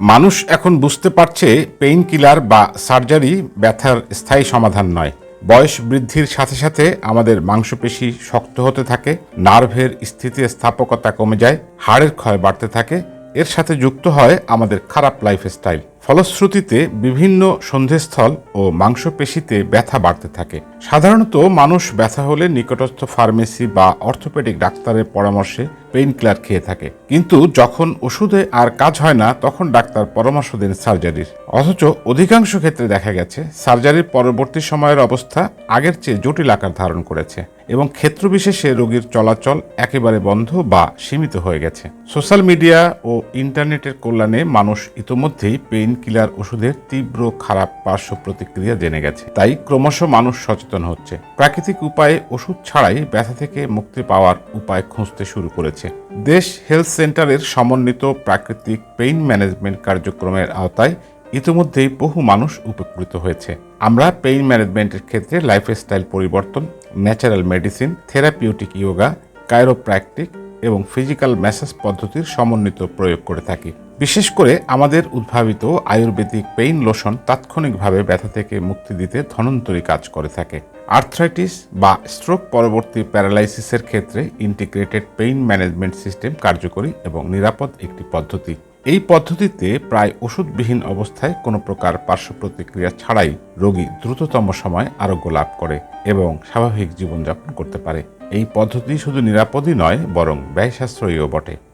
মানুষ এখন বুঝতে পারছে পেইন কিলার বা সার্জারি ব্যথার স্থায়ী সমাধান নয়। বয়স বৃদ্ধির সাথে সাথে আমাদের মাংসপেশি শক্ত হতে থাকে, নার্ভের স্থিতিস্থাপকতা কমে যায়, হাড়ের ক্ষয় বাড়তে থাকে। এর সাথে যুক্ত হয় আমাদের খারাপ লাইফস্টাইল ফলশ্রুতিতে বিভিন্ন সন্ধিস্থল ও মাংসপেশিতে ব্যথা বাড়তে থাকে। সাধারণত মানুষ ব্যথা হলে নিকটস্থ ফার্মেসি বা অর্থোপেডিক ডাক্তারের পরামর্শে পেইন কিলার খেয়ে থাকে। কিন্তু যখন ওষুধে আর কাজ হয় না, তখন ডাক্তার পরামর্শ দেন সার্জারির। অথচ অধিকাংশ ক্ষেত্রে দেখা গেছে, সার্জারির পরবর্তী সময়ের অবস্থা আগের চেয়ে জটিল আকার ধারণ করেছে এবং ক্ষেত্রবিশেষে রোগীর চলাচল একেবারে বন্ধ বা সীমিত হয়ে গেছে। সোশ্যাল মিডিয়া ও ইন্টারনেটের কল্যাণে মানুষ ইতোমধ্যেই পেইন কিলার ওষুধের তীব্র খারাপ পার্শ্ব প্রতিক্রিয়া জেনে গেছে। তাই ক্রমশ মানুষ সচেতন হচ্ছে। প্রাকৃতিক উপায়ে ওষুধ ছাড়াই ব্যথা থেকে মুক্তি পাওয়ার উপায় খুঁজতে শুরু করেছে। দেশ হেলথ সেন্টারের সমন্বিত প্রাকৃতিক পেইন ম্যানেজমেন্ট কার্যক্রমের আওতায় ইতিমধ্যেই বহু মানুষ উপকৃত হয়েছে। আমরা পেইন ম্যানেজমেন্টের ক্ষেত্রে লাইফস্টাইল পরিবর্তন, natural medicine, therapeutic yoga, chiropractic এবং ফিজিক্যাল ম্যাসাজ পদ্ধতির সমন্বিত প্রয়োগ করে থাকি। বিশেষ করে আমাদের উদ্ভাবিত আয়ুর্বেদিক পেইন লোশন তাৎক্ষণিকভাবে ব্যথা থেকে মুক্তি দিতে ধনন্তরী কাজ করে থাকে। আর্থ্রাইটিস বা স্ট্রোক পরবর্তী প্যারালাইসিসের ক্ষেত্রে ইন্টিগ্রেটেড পেইন ম্যানেজমেন্ট সিস্টেম কার্যকরী এবং নিরাপদ একটি পদ্ধতি। এই পদ্ধতিতে প্রায় ওষুধবিহীন অবস্থায় কোনো প্রকার পার্শ্ব প্রতিক্রিয়া ছাড়াই রোগী দ্রুততম সময় আরোগ্য লাভ করে এবং স্বাভাবিক জীবনযাপন করতে পারে। এই পদ্ধতি শুধু নিরাপদই নয়, বরং ব্যয় সাশ্রয়ীও বটে।